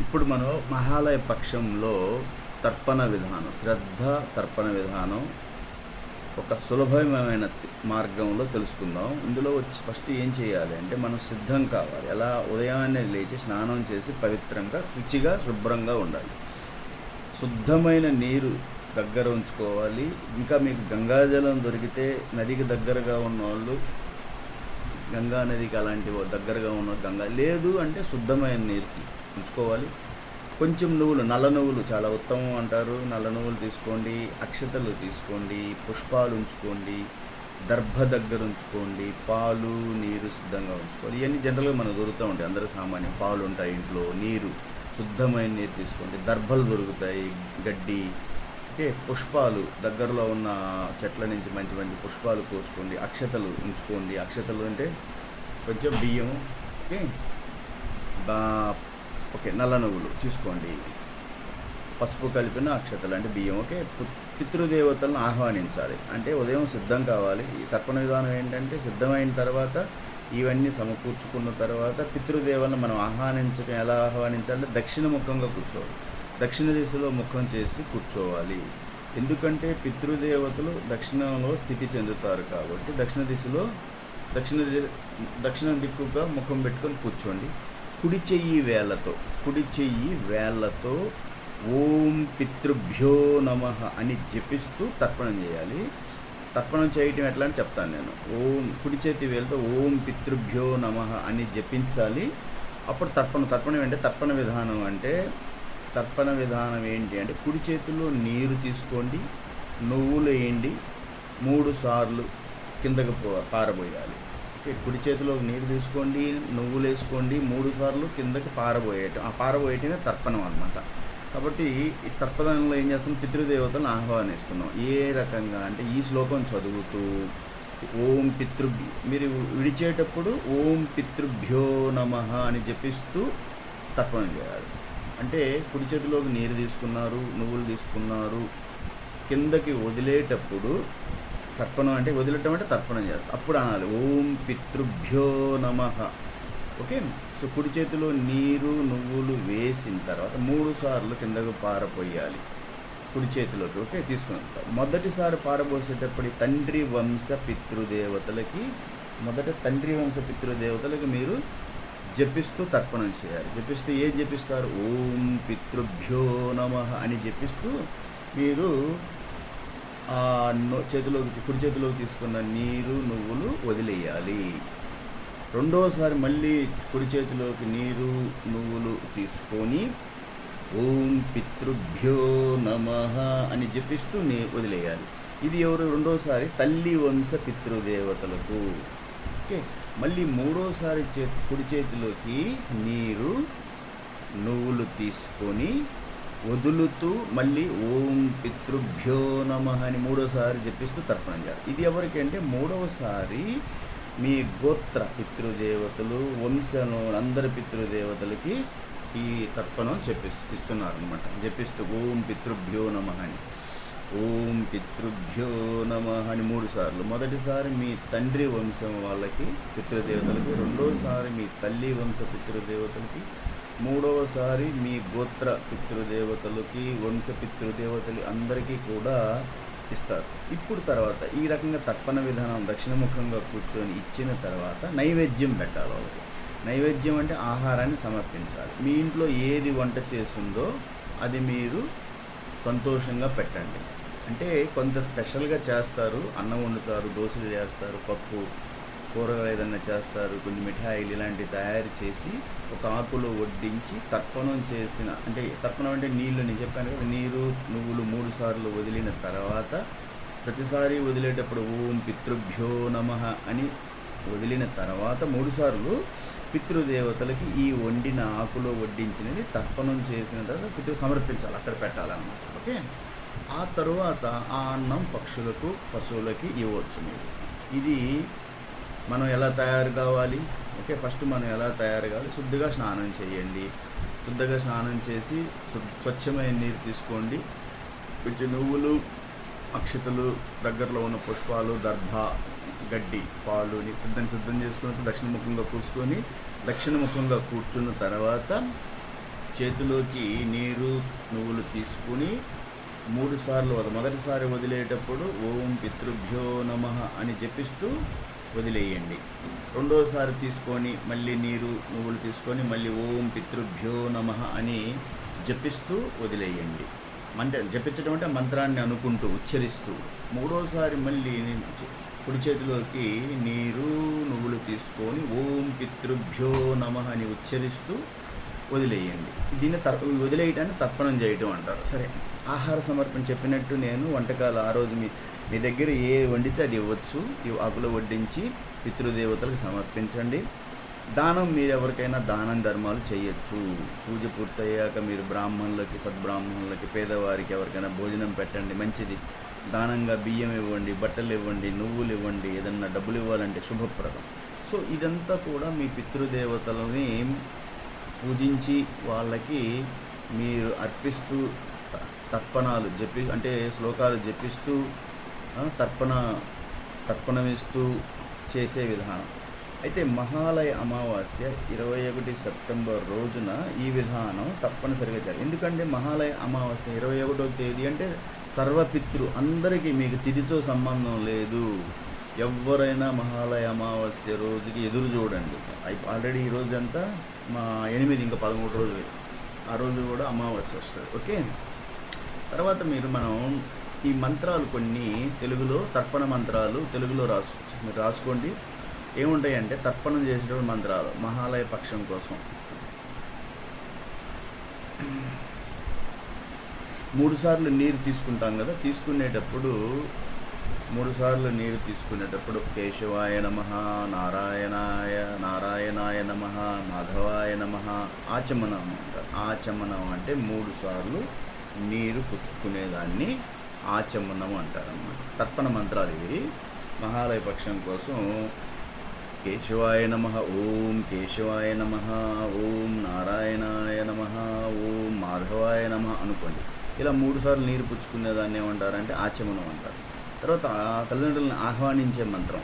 ఇప్పుడు మనం మహాలయ పక్షంలో తర్పణ విధానం శ్రద్ధ తర్పణ విధానం ఒక సులభమైన మార్గంలో తెలుసుకుందాం. ఇందులో వచ్చి ఫస్ట్ ఏం చేయాలి అంటే మనం సిద్ధం కావాలి. ఎలా? ఉదయాన్నే లేచి స్నానం చేసి పవిత్రంగా శుచిగా శుభ్రంగా ఉండాలి. శుద్ధమైన నీరు దగ్గర ఉంచుకోవాలి. ఇంకా మీకు గంగాజలం దొరికితే నదికి దగ్గరగా ఉన్న వాళ్ళు గంగా నదికి అలాంటి దగ్గరగా ఉన్న గంగా లేదు అంటే శుద్ధమైన నీరు ఉంచుకోవాలి కొంచెం నువ్వులు నల్ల నువ్వులు చాలా ఉత్తమం అంటారు. నల్ల నువ్వులు తీసుకోండి అక్షతలు తీసుకోండి పుష్పాలు ఉంచుకోండి దర్భ దగ్గర ఉంచుకోండి పాలు నీరు సిద్ధంగా ఉంచుకోవాలి ఇవన్నీ జనరల్గా మనకు దొరుకుతూ ఉంటాయి. అందరూ సామాన్యం పాలు ఉంటాయి ఇంట్లో నీరు శుద్ధమైన నీరు తీసుకోండి. దర్భలు దొరుకుతాయి గడ్డి ఓకే పుష్పాలు దగ్గరలో ఉన్న చెట్ల నుంచి మంచి మంచి పుష్పాలు కోసుకోండి అక్షతలు ఉంచుకోండి. అక్షతలు అంటే కొంచెం బియ్యం ఓకే ఓకే నల్ల నువ్వులు తీసుకోండి. పసుపు కలిపిన అక్షతలు అంటే బియ్యం ఓకే. పితృదేవతలను ఆహ్వానించాలి. అంటే ఉదయం సిద్ధం కావాలి. ఈ తర్పణ విధానం ఏంటంటే సిద్ధమైన తర్వాత ఇవన్నీ సమకూర్చుకున్న తర్వాత పితృదేవతలను మనం ఆహ్వానించడం ఎలా ఆహ్వానించాలంటే దక్షిణ ముఖంగా కూర్చోవాలి. దక్షిణ దిశలో ముఖం చేసి కూర్చోవాలి. ఎందుకంటే పితృదేవతలు దక్షిణంలో స్థితి చెందుతారు కాబట్టి దక్షిణ దిశలో దక్షిణ ది- దక్షిణ దిక్కుగా ముఖం పెట్టుకొని కూర్చోండి. కుడి చెయ్యి వేళ్ళతో కుడి చెయ్యి వేళ్ళతో ఓం పితృభ్యో నమ అని జపిస్తూ తర్పణం చేయాలి. తర్పణం చేయటం ఎట్లా అని చెప్తాను నేను. ఓం కుడి చేతి వేలతో ఓం పితృభ్యో నమ అని జపించాలి. అప్పుడు తర్పణ తర్పణం అంటే తర్పణ విధానం అంటే తర్పణ విధానం ఏంటి అంటే కుడి చేతిలో నీరు తీసుకోండి నువ్వులు వేయండి మూడు సార్లు కిందకు పారబోయాలి. కుడి చేతిలో నీరు తీసుకోండి నువ్వులు వేసుకోండి మూడు సార్లు కిందకి పారబోయేయటం. ఆ పారబోయేటమే తర్పణం అన్నమాట. కాబట్టి ఈ తర్పదనంలో ఏం చేస్తాం పితృదేవతలను ఆహ్వానిస్తున్నాం. ఏ రకంగా? అంటే ఈ శ్లోకం చదువుతూ ఓం పితృ మీరు విడిచేటప్పుడు ఓం పితృభ్యో నమ అని జపిస్తూ తర్పణం చేయాలి. అంటే కుడి చేతిలోకి నీరు తీసుకున్నారు నువ్వులు తీసుకున్నారు కిందకి వదిలేటప్పుడు తర్పణం అంటే వదిలటం అంటే తర్పణం చేస్తాం. అప్పుడు అనాలి. ఓం పితృభ్యో నమ. ఓకే? సో కుడి చేతిలో నీరు నువ్వులు వేసిన తర్వాత మూడు సార్లు కిందకు పారపోయాలి కుడి చేతిలోకి ఓకే? తీసుకున్నాం. మొదటిసారి పారబోసేటప్పుడు తండ్రి వంశ పితృదేవతలకి మొదట తండ్రి వంశ పితృదేవతలకు మీరు జపిస్తూ తర్పణం చేయాలి. జపిస్తూ ఏం జపిస్తారు? ఓం పితృభ్యో నమ అని జపిస్తూ మీరు చేతిలోకి కుడి చేతిలోకి తీసుకున్న నీరు నువ్వులు వదిలేయాలి. రెండోసారి మళ్ళీ కుడి చేతిలోకి నీరు నువ్వులు తీసుకొని ఓం పితృభ్యో నమ అని జపిస్తూ నీ వదిలేయాలి. ఇది ఎవరు? రెండోసారి తల్లి వంశ పితృదేవతలకు. ఓకే. మళ్ళీ మూడోసారి చే కుడి చేతిలోకి నీరు నువ్వులు తీసుకొని వదులుతూ మళ్ళీ ఓం పితృభ్యో నమ అని మూడోసారి చెప్పిస్తూ తర్పణం చేయాలి. ఇది ఎవరికి అంటే మూడవసారి మీ గోత్ర పితృదేవతలు వంశను అందరి పితృదేవతలకి ఈ తర్పణం చెప్పి ఇస్తున్నారు అనమాట జపిస్తూ ఓం పితృభ్యో నమ అని. ఓం పితృభ్యో నమ అని మూడు సార్లు మొదటిసారి మీ తండ్రి వంశం వాళ్ళకి పితృదేవతలకి రెండోసారి మీ తల్లి వంశ పితృదేవతలకి మూడవసారి మీ గోత్ర పితృదేవతలకి వంశ పితృదేవతలు అందరికీ కూడా ఇస్తారు. ఇప్పుడు తర్వాత ఈ రకంగా తర్పణ విధానం దక్షిణముఖంగా కూర్చొని ఇచ్చిన తర్వాత నైవేద్యం పెట్టాలి వాళ్ళకి. నైవేద్యం అంటే ఆహారాన్ని సమర్పించాలి. మీ ఇంట్లో ఏది వంట చేసిందో అది మీరు సంతోషంగా పెట్టండి. అంటే కొంత స్పెషల్గా చేస్తారు అన్నం వండుతారు దోశలు చేస్తారు పప్పు కూరగాయలు ఏదైనా చేస్తారు కొన్ని మిఠాయిలు ఇలాంటివి తయారు చేసి ఒక ఆకులో వడ్డించి తర్పణం చేసిన అంటే తర్పణం అంటే నీళ్ళు నేను చెప్పాను కదా నీరు నువ్వులు మూడు సార్లు వదిలిన తర్వాత ప్రతిసారి వదిలేటప్పుడు ఓం పితృభ్యో నమ అని వదిలిన తర్వాత మూడుసార్లు పితృదేవతలకి ఈ వండిన ఆకులో వడ్డించినది తర్పణం చేసిన తర్వాత పితృ సమర్పించాలి అక్కడ పెట్టాలన్నమాట. ఓకే? ఆ తరువాత ఆ అన్నం పక్షులకు పశువులకి ఇవ్వచ్చు మీరు. ఇది మనం ఎలా తయారు కావాలి? ఓకే ఫస్ట్ మనం ఎలా తయారు కావాలి? శుద్ధిగా స్నానం చేయండి. శుద్ధిగా స్నానం చేసి స్వచ్ఛమైన నీరు తీసుకోండి. కొంచెం నువ్వులు అక్షతలు దగ్గరలో ఉన్న పుష్పాలు దర్భ గడ్డి పాలు సిద్ధం సిద్ధం చేసుకుని దక్షిణముఖంగా పూసుకొని దక్షిణముఖంగా కూర్చున్న తర్వాత చేతిలోకి నీరు నువ్వులు తీసుకుని మూడు సార్లు వద మొదటిసారి వదిలేటప్పుడు ఓం పితృభ్యో నమ అని జపిస్తూ వదిలేయండి. రెండోసారి తీసుకొని మళ్ళీ నీరు నువ్వులు తీసుకొని మళ్ళీ ఓం పితృభ్యో నమ అని జపిస్తూ వదిలేయండి. అంటే జపించడం అంటే మంత్రాన్ని అనుకుంటూ ఉచ్చరిస్తూ. మూడోసారి మళ్ళీ కుడి చేతిలోకి నీరు నువ్వులు తీసుకొని ఓం పితృభ్యో నమ అని ఉచ్చరిస్తూ వదిలేయండి. దీన్ని తర్ వదిలేయటాన్ని తర్పణం చేయటం అంటారు. సరే ఆహార సమర్పణ చెప్పినట్టు నేను వంటకాలు ఆ రోజు మీ మీ దగ్గర ఏ వండితే అది ఇవ్వచ్చు. ఈ ఆకులు వడ్డించి పితృదేవతలకు సమర్పించండి. దానం మీరు ఎవరికైనా దానం ధర్మాలు చేయొచ్చు. పూజ పూర్తయ్యాక మీరు బ్రాహ్మణులకి సద్బ్రాహ్మణులకి పేదవారికి ఎవరికైనా భోజనం పెట్టండి. మంచిది. దానంగా బియ్యం ఇవ్వండి బట్టలు ఇవ్వండి నువ్వులు ఇవ్వండి ఏదన్నా డబ్బులు ఇవ్వాలంటే శుభప్రదం. సో ఇదంతా కూడా మీ పితృదేవతలని పూజించి వాళ్ళకి మీరు అర్పిస్తూ తర్పణాలు జపి అంటే శ్లోకాలు జపిస్తూ తర్పణ తర్పణమిస్తూ చేసే విధానం. అయితే మహాలయ అమావాస్య ఇరవై ఒకటి సెప్టెంబర్ రోజున ఈ విధానం తప్పనిసరిగా చేయాలి ఎందుకంటే మహాలయ అమావాస్య ఇరవై ఒకటో తేదీ అంటే సర్వపితృ అందరికీ మీకు తిథితో సంబంధం లేదు. ఎవరైనా మహాలయ అమావాస్య రోజుకి ఎదురు చూడండి. ఆల్రెడీ ఈ రోజు అంతా మా ఎనిమిది ఇంకా పదమూడు రోజులు ఆ రోజు కూడా అమావాస్య వస్తుంది. ఓకే? తర్వాత మీరు మనం ఈ మంత్రాలు కొన్ని తెలుగులో తర్పణ మంత్రాలు తెలుగులో రాసు మీరు రాసుకోండి. ఏముంటాయంటే తర్పణం చేసేటప్పుడు మంత్రాలు మహాలయ పక్షం కోసం. మూడుసార్లు నీరు తీసుకుంటాం కదా తీసుకునేటప్పుడు మూడుసార్లు నీరు తీసుకునేటప్పుడు కేశవాయ నమ నారాయణాయ నారాయణాయ నమ మాధవాయ నమ ఆచమనం అంటారు. ఆచమనం అంటే మూడు సార్లు నీరు పుచ్చుకునేదాన్ని ఆచమనము అంటారన్నమాట. తర్పణ మంత్రాలు ఇవి. మహాలయ పక్షం కోసం కేశవాయ నమ. ఓం కేశవాయ నమ. ఓం నారాయణాయ నమ. ఓం మాధవాయ నమ అనుకోండి. ఇలా మూడుసార్లు నీరు నీరు పుచ్చుకునేదాన్ని ఏమంటారంటే ఆచమనం అంటారు. తర్వాత తల్లిదండ్రులను ఆహ్వానించే మంత్రం.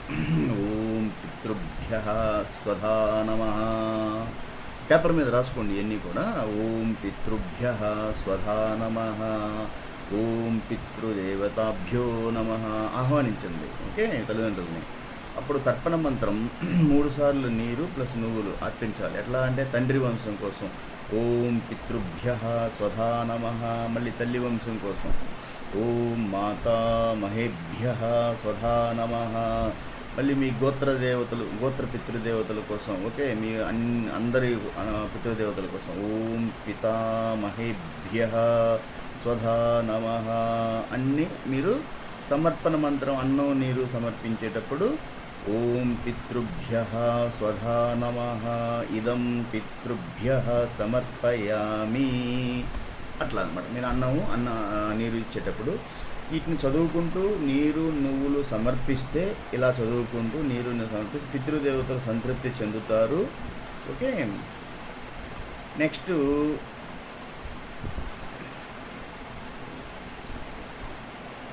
ఓం పితృభ్య స్వధా నమ. పేపర్ మీద రాసుకోండి ఇవన్నీ కూడా. ఓం పితృభ్య స్వధా నమ. ఓం పితృదేవతాభ్యో నమ. ఆహ్వానించండి. ఓకే? తల్లిదండ్రులని. అప్పుడు తర్పణ మంత్రం మూడు సార్లు నీరు ప్లస్ నువ్వులు అర్పించాలి. ఎట్లా అంటే తండ్రి వంశం కోసం. ఓం పితృభ్య స్వధా నమ. మళ్ళీ తల్లి వంశం కోసం. ఓం మాతా మహేభ్య స్వధా నమ. మళ్ళీ మీ గోత్ర దేవతలు గోత్ర పితృదేవతల కోసం. ఓకే? మీ అన్ అందరి పితృదేవతల కోసం. ఓం పితామహేభ్య స్వధా నమ అన్నీ మీరు సమర్పణ మంత్రం అన్నం నీరు సమర్పించేటప్పుడు ఓం పితృభ్య స్వధా నమ ఇదం పితృభ్య సమర్పయామి. అట్లా అనమాట మీరు అన్నము అన్న నీరు ఇచ్చేటప్పుడు వీటిని చదువుకుంటూ నీరు నువ్వులు సమర్పిస్తే ఇలా చదువుకుంటూ నీరు సమర్పిస్తే పితృదేవతలు సంతృప్తి చెందుతారు. ఓకే? నెక్స్ట్